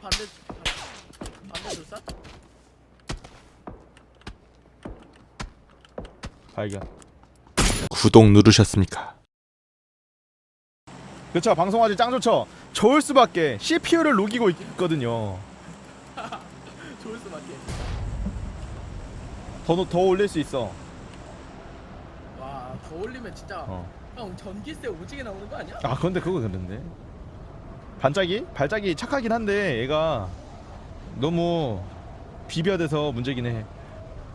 반대 반대 돌산? 발견. 구독 누르셨습니까? 그쵸 방송하지 짱 좋죠. 좋을 수밖에 CPU를 녹이고 있거든요. 좋을 수밖에. 더, 놓- 더 올릴 수 있어. 와, 더 올리면 진짜 어. 형 전기세 오지게 나오는 거 아니야? 아 근데 그거 그런데 반짝이 발작이 착하긴 한데 얘가 너무 비벼대서 문제긴 해.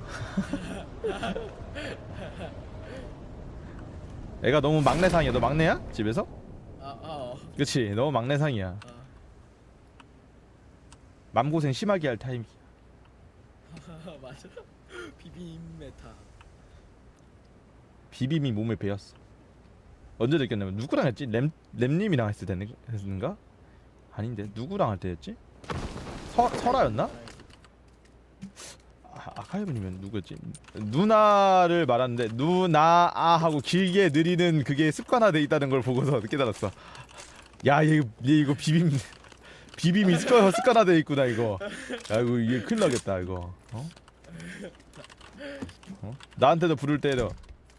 애가 너무 막내상이야. 너 막내야? 집에서? 아, 아, 어. 그치 너무 막내상이야. 아. 맘고생 심하게 할 타임. 맞아. 비빔 메타. 비빔이 몸에 배었어. 언제 느꼈냐면 누구랑 했지? 램 램님이랑 했을 때인가? 아닌데 누구랑 할 때였지? 서 설아였나? 아, 아카이브님은 누구였지? 누나를 말하는데 누나 아 하고 길게 느리는 그게 습관화돼 있다는 걸 보고서 깨달았어. 야, 얘, 얘 이거 비빔 비빔이 습관 습관화돼 있구나 이거. 야 이거 이게 큰일 나겠다 이거. 어? 어? 나한테도 부를 때도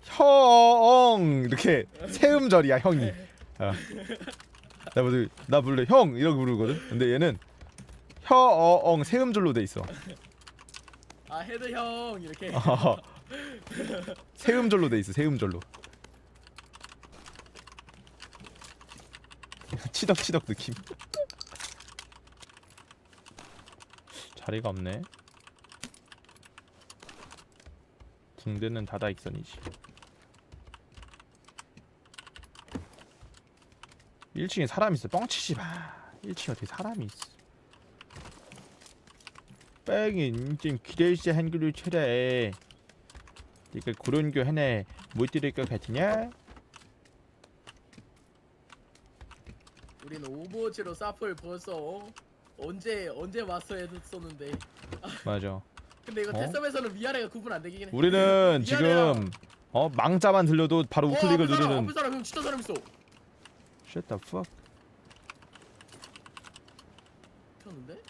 형 이렇게 세음절이야 형이. 어. 나 부를 나때형 이러고 부르거든. 근데 얘는 혀어엉 세음절로 돼 있어. 아, 헤드 형 이렇게. 어. 세음절로 돼 있어. 세음절로. 치덕치덕 느낌. 자리가 없네. 붕대는 다다 익선이지. 1층에 사람 있어. 뻥치지 마. 1층에 어떻게 사람이 있어. 뺑이 좀 기대시 한글을 쳐래. 네가 그런 거 하나 못 들을 것 같으냐? 우리는 오버워치로 사플 벌써 어? 언제 언제 마스터 했었는데. 맞아. 근데 이거 어? 테스트에서는 위아래가 구분 안 되긴 해. 우리는. 지금 어 망자만 들려도 바로 어, 우클릭을 앞에 사람, 누르는. 앞에 사람 형 진짜 사람 있어. Shut the fuck. 켰는데?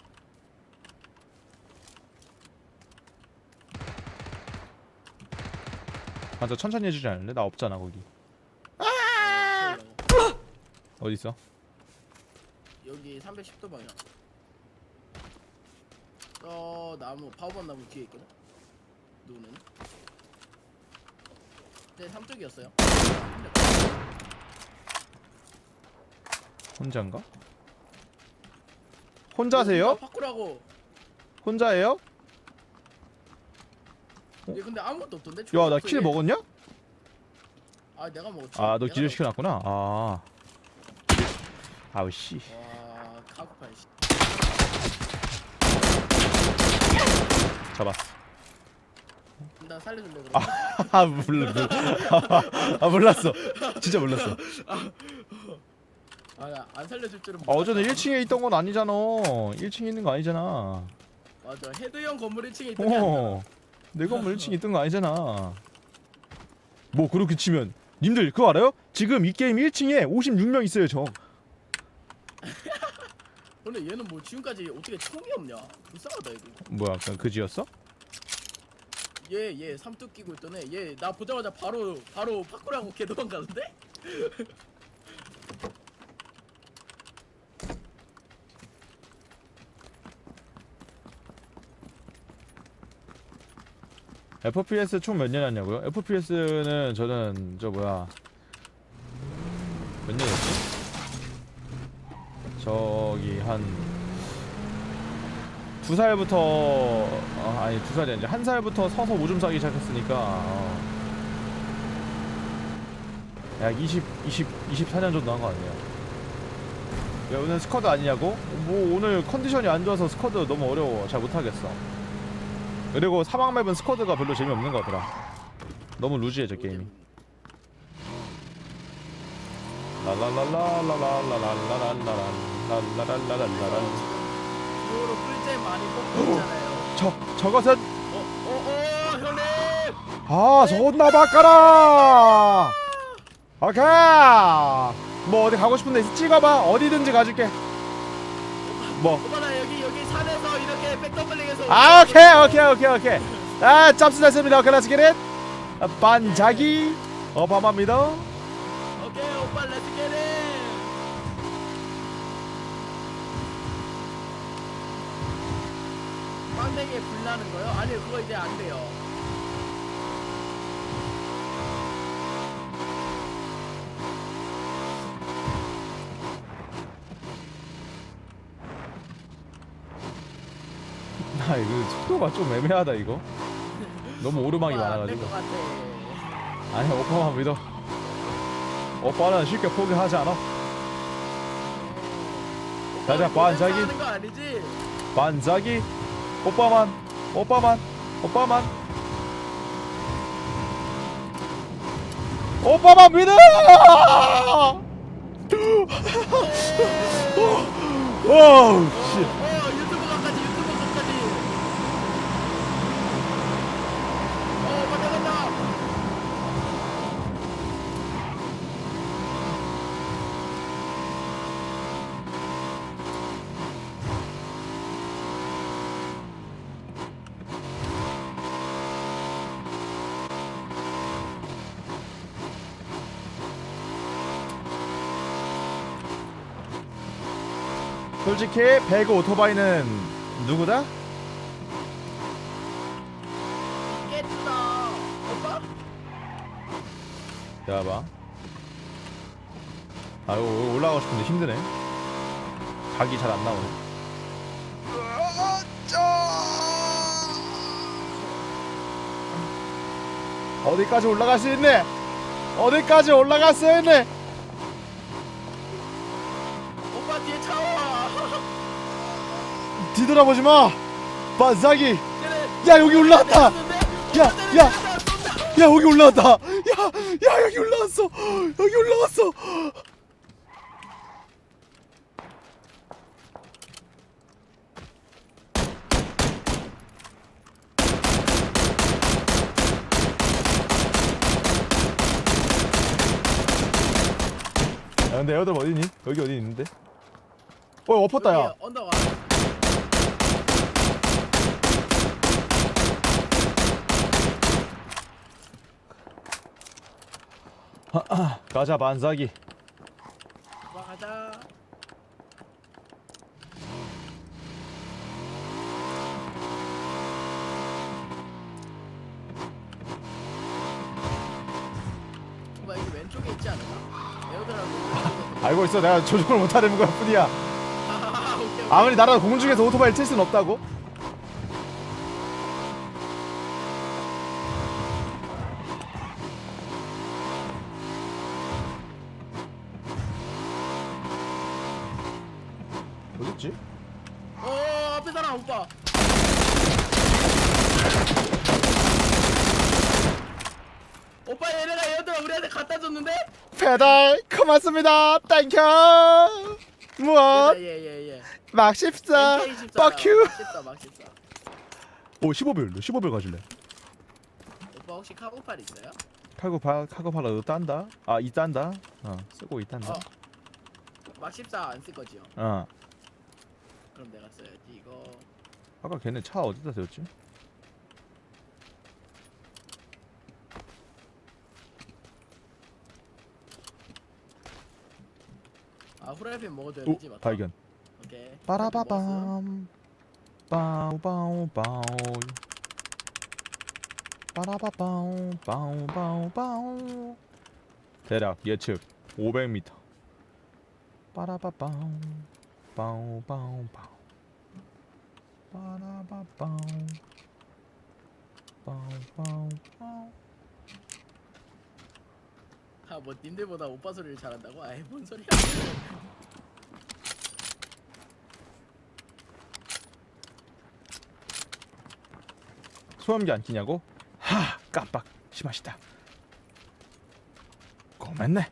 맞아 천천히 해주지 않을래? 나 없잖아 거기. 아! 어디 있어? 여기 310도 방향. 저 나무 파워번 나무 뒤에 있거든. 노는. 네, 삼쪽이었어요. 혼자인가? 혼자세요? 파쿠라고. 혼자예요? 얘 근데 아무것도 없던데. 야 나 킬 먹었냐? 아 내가 먹었지. 아 너 내가 기절 시켜놨구나. 아. 아우 씨. 먹었지. 와 카구팔 씨. 잡았어. 나 살려줄래 그럼. 아 몰라 몰라. 아 몰랐어. 진짜 몰랐어. 아안 살려줄 줄은. 아, 어제는 몰랐다. 1층에 있던 건 아니잖아. 1층에 있는 거 아니잖아. 맞아 헤드형 건물 1층에 있던 게 아니야. 어. 내 건물 1층에 있던 거 아니잖아. 뭐 그렇게 치면 님들 그거 알아요? 지금 이 게임 1층에 56명 있어요, 저. 근데 얘는 뭐 지금까지 어떻게 총이 없냐? 불쌍하다 이거. 뭐야, 아까 그지였어? 얘얘 삼뚝 끼고 있던 애. 얘 나 보자마자 바로 바로 파쿠라고 개 도망가는데? FPS 총 몇년 했냐고요? FPS는 저는 저 뭐야 몇 년이었지? 저기 한 두 살부터 어, 아니 두 살이 아니라 한 살부터 서서 오줌 싸기 시작했으니까 어. 약 20, 20, 24년 정도 한 거 아니에요? 야 오늘 스쿼드 아니냐고? 뭐 오늘 컨디션이 안 좋아서 스쿼드 너무 어려워 잘 못하겠어 그리고 사막 맵은 스쿼드가 별로 재미없는 것 같더라. 너무 루즈해 저 게임이. 라라라라라라라라라라라라라라라라라 주요로 꿀잼 많이 뽑고 있잖아요. 저 저것은 어어어 형님. 아 존나 바꿔라! 오케이! 뭐 어디 가고 싶은 데 있어 찍어봐. 어디든지 가줄게. 뭐? 오빠 나 여기 여기 산에서 아 오케이 오케이 오케이 오케이. 아 짭스 됐습니다. 오케이 렛츠 기릿. 아, 반자기 어바마입니다. 오케이 오빠 렛츠 겟잇 빵댕이에 불 나는 거요? 아니요 그거 이제 안 돼요 나 이거 속도가 좀 애매하다 이거. 너무 오르막이 많아가지고. 안될것 같아. 아니 오빠만 믿어. 오빠는 쉽게 포기하지 않아. 오빠 자자, 반짝이. 하는 거 아니지? 반자기. 오빠만 오빠만 오빠만. 오빠만 믿어! 오우 씨 어 유튜버가까지 유튜버가까지 어 맞다 맞다 솔직히 배그 오토바이는 누구다? 깨주다 오빠? 야봐. 아이고 올라가고 싶은데 힘드네. 각이 잘 안 나오네. 어디까지 올라갈 수 있네? 어디까지 올라갈 수 있네 뒤돌아보지 마. 반사기. 야 여기 올라왔다. 야, 야. 야 야 여기 올라왔다. 야, 야 여기 올라왔어. 여기 올라왔어. 야 근데 애들 어디니? 여기 어디 있는데? 어 엎었다 야. 언덕 가자 반사기 가자 여기 왼쪽에 있지 않나? 에어드라고 알고 있어. 내가 조종을 못하는 거야 뿐이야. 아 오케이 오케이. 아무리 나라도 공중에서 오토바이를 칠 수는 없다고 오빠 얘네가 에어드라 우리한테 갖다 줬는데? 배달 고맙습니다. 땡큐 무엇? 예예예 막14 뻑큐 막 14, 막 14. 오 15불 15불 가질래? 오빠 혹시 카고팔 있어요? 카고 파 카고파라 딴다? 아 이 딴다? 어 쓰고 이 딴다? 어. 막 14 안 쓸 거지요? 어. 그럼 내가 써야지 이거. 아까 걔네 차 어디다 세웠지? 아 후라이팬 먹어줘야 오 되지 맞다. 발견. 오케이. 빠라바밤. 빠우빠우빠우 빠라바빠우 빠우빠우빠우 대략 예측 500m 빠라바빠우 빠우빠우빠우 빠라바빠우 빠우빠우빠우 아뭐 님들보다 오빠 소리를 잘한다고? 아이 뭔 소리야. 소염기 안 끼냐고? 하 깜빡. 심하시다. 고맙네.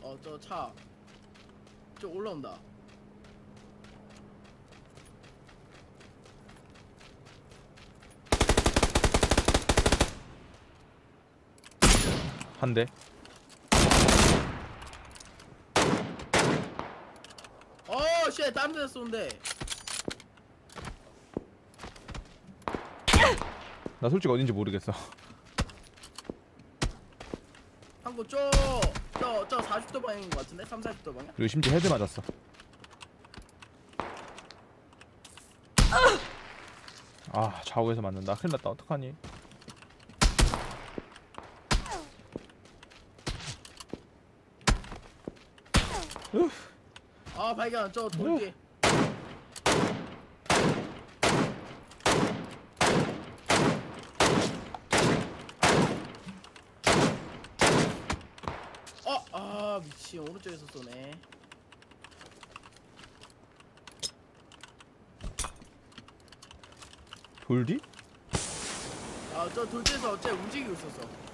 어저 차. 저 올라온다 한대. 쉣 다른 데서 쏘는데 나 솔직히 어딘지 모르겠어. 한국 저저저 40도 방향인 것 같은데? 3, 40도 방향? 그리고 심지어 헤드 맞았어. 아 좌우에서 맞는다. 큰일 났다. 어떡하니 아 발견. 저 돌기 어, 아 미치 오른쪽에서 쏘네. 돌뒤? 아저 돌지에서 어째 움직이고 있었어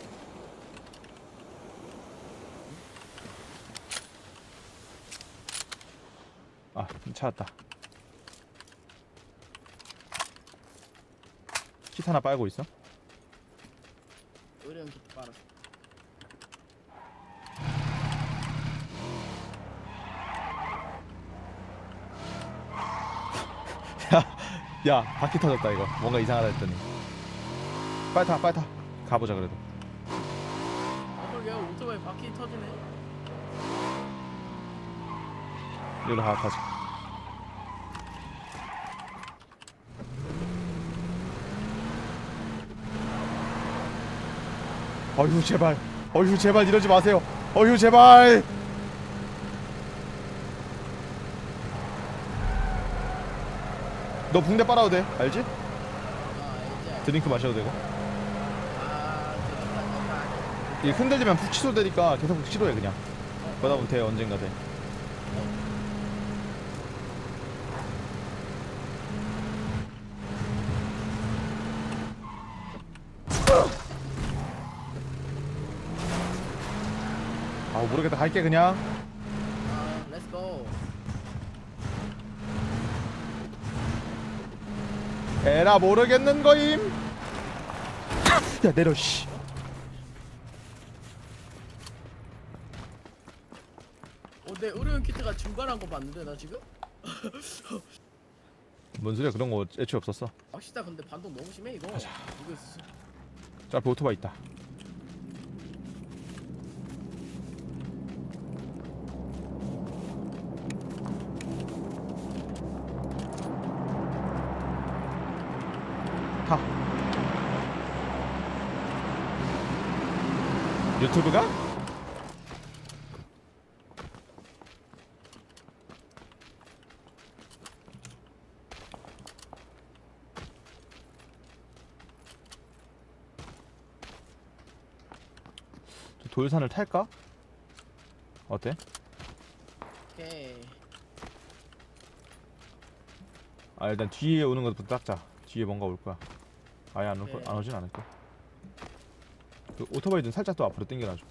아 찾았다. 킷 하나 빨고 있어? 의료용 키트 빨았어 야 바퀴 터졌다 이거. 뭔가 이상하다 했더니. 빨리 타 빨리 타. 가보자 그래도. 아 그러게 오토바이 바퀴 터지네 여기로 가 가자. 어휴 제발. 어휴 제발 이러지 마세요. 어휴 제발. 너 붕대 빨아도 돼? 알지? 드링크 마셔도 되고. 이게 흔들리면 푹 취소되니까 계속 시도해 그냥. 그러다 보면 돼 언젠가 돼 모르겠다. 갈게 그냥. 아 렛츠고 에라 모르겠는 거임. 야 내려 씨. 어내 의료용 키트가 중간한 거 봤는데 나 지금? 뭔 소리야? 그런 거 애초에 없었어. 아 진짜 근데 반동 너무 심해 이거. 이거 있어. 저 앞에 오토바이 있다 타 유튜브가? 저 돌산을 탈까? 어때? 오케이 아 일단 뒤에 오는 것부터 닦자 뒤에 뭔가 올 거야 아예 안, 올 거, 네. 안 오진 않을 거야 그 오토바이 좀 살짝 더 앞으로 당겨놔줘.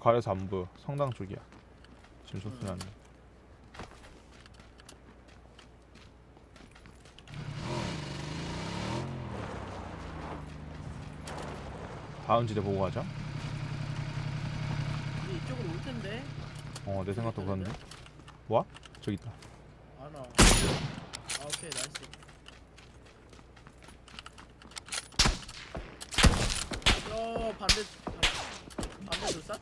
가려서 안 보여 성당 쪽이야 지금 소리 음. 나네 다음 지대 보고 가자. 이쪽으로 올 텐데. 어 내 생각도 그런데? 뭐? 저기 있다. 아 나. 아 오케이 나이스. 저 반대 반- 반대 돌산?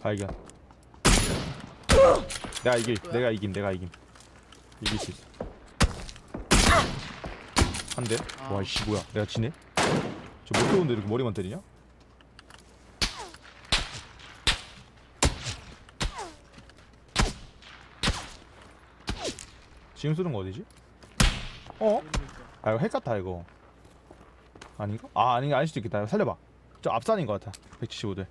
발견. 내가 이길 내가 이김 내가 이김. 이길 수 있어 한대? 아. 와이씨 뭐야. 내가 지네? 저못 들어오는데 이렇게 머리만 때리냐? 지금 쏘는 거 어디지? 어? 모르겠어. 아 이거 핵 같다 이거. 아닌가? 아 아닌가? 아닐 수도 있겠다. 살려봐. 저 앞산인 것 같아. 175대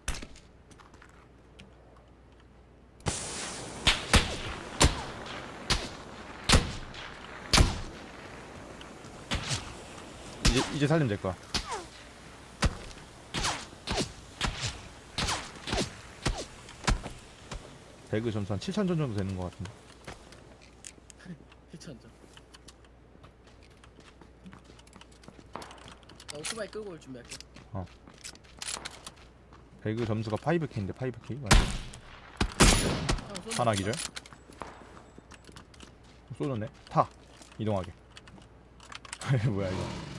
이제 살리면 될 거야. 배그 점수 한 7천 점 정도 되는 것 같은데. 괜찮죠. 나 오토바이 끌고 올 준비할게. 배그 점수가 5K인데 5K 맞아. 형. 하나 기절. 쏘졌네. 타. 이동하게. 뭐야 이거.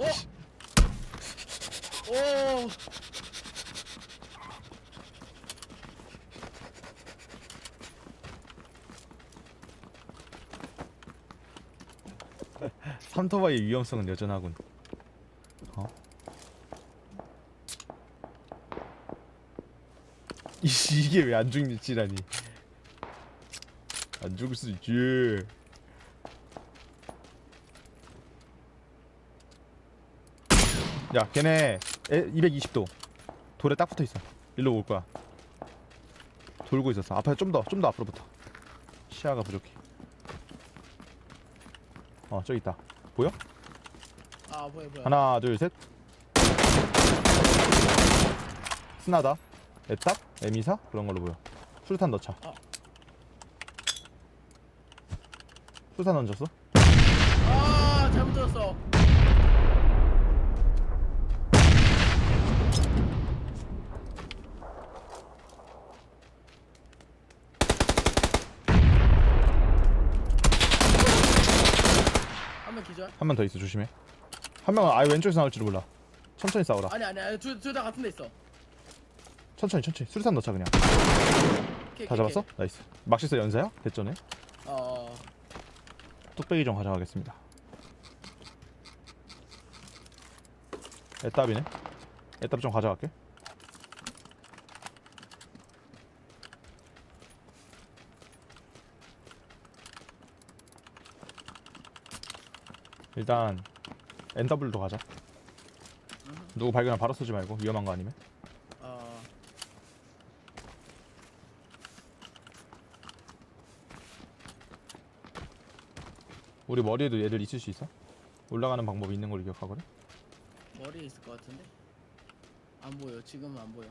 오. 오. 삼토바의 위험성은 여전하군. 어? 이씨 이게 왜 안 죽지라니? 안 죽을 수 있지. 야, 걔네 220도 돌에 딱 붙어 있어. 일로 올 거야. 돌고 있었어. 앞에 좀 더, 좀 더 앞으로 붙어. 시야가 부족해. 어, 저기 있다. 보여? 아 보여 보여. 하나 둘셋 스나다 에탑 에미사 그런 걸로 보여 수류탄 넣자 어. 수류탄 던졌어 아 잘못 들었어. 한 명 더 있어 조심해 한 명은 아예 왼쪽에서 나올지도 몰라 천천히 싸워라 아니 아니 아니 둘다 같은 데 있어. 천천히 천천히 수류탄 넣자 그냥 오케이, 다 오케이, 잡았어? 오케이. 나이스 막시스 연사야? 대전에 어. 뚝배기 좀 가져가겠습니다 에탑이네 에탑 좀 가져갈게 일단 NW로 가자 음. 누구 발견하면 바로 쏘지 말고 위험한 거 아니면 어. 우리 머리에도 얘들 있을 수 있어? 올라가는 방법이 있는 걸로 기억하거든? 머리에 있을 것 같은데. 안 보여. 지금은 안 보여.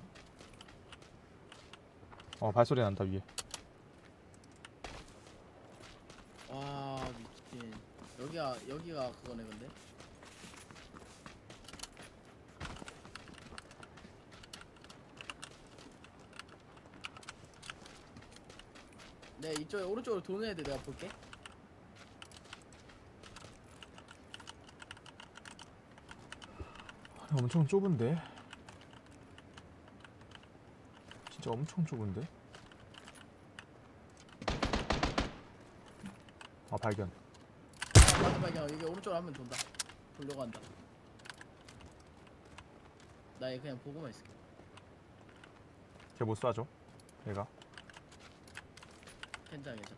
어 발소리 난다 위에 와 미친. 여기가 여기가 그거네 근데. 네 이쪽에 오른쪽으로 도는 애들 내가 볼게. 엄청 좁은데? 진짜 엄청 좁은데? 아 발견 아, 맞아 발견. 여기 오른쪽으로 하면 돈다. 돌려고 한다. 나얘 그냥 보고만 있을게. 걔못 쏴줘 얘가 현장에서.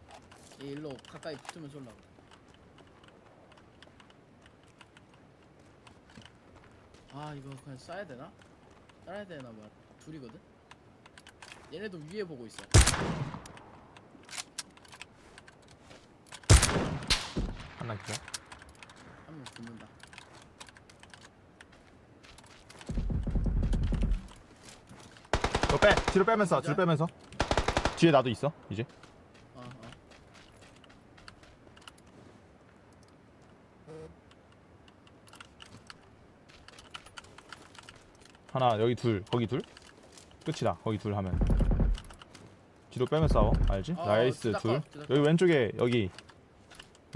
얘 일로 가까이 붙으면 쏠라고. 아 이거 그냥 쏴야 되나? 쏴야 되나 봐. 둘이거든. 얘네도 위에 보고 있어. 하나 기자 한명 붙는다. 너 빼 뒤로 빼면서 뒤로? 빼면서 뒤에 나도 있어 이제 어 어. 하나 여기 둘 거기 둘 끝이다 거기 둘 하면 뒤로 빼면 싸워 알지? 어, 나이스 둘다 둘. 여기 왼쪽에 여기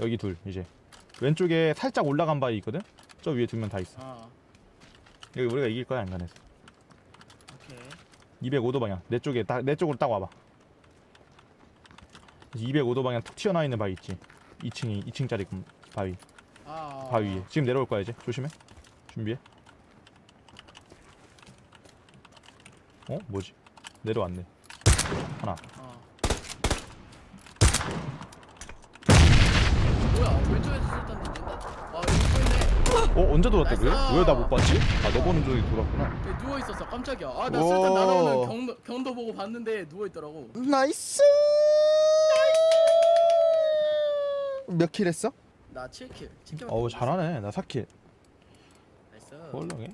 여기 둘 이제. 왼쪽에 살짝 올라간 바위 있거든? 저 위에 두 명 다 있어. 어. 여기 우리가 이길 거야 안간에서. 오케이. 205도 방향. 내 쪽에 딱 내 쪽으로 딱 와봐. 205도 방향 툭 튀어나와 있는 바위 있지? 2층이 2층짜리 바위. 아. 바위 위에. 지금 내려올 거야 이제. 조심해. 준비해. 어? 뭐지? 내려왔네. 하나 어. 뭐야 와 여기 보이네. 어 언제 돌았대 그래? 나이스! 왜 나 못 봤지? 아너 보는 중에 돌았구나 여기 누워 있었어 깜짝이야. 아나 오. 술탄 날아오는 경도 경도 보고 봤는데 누워 있더라고. 나이스 몇 킬 했어? 나 7킬 7킬 어우 잘하네 나 4킬 나이스 홀렁해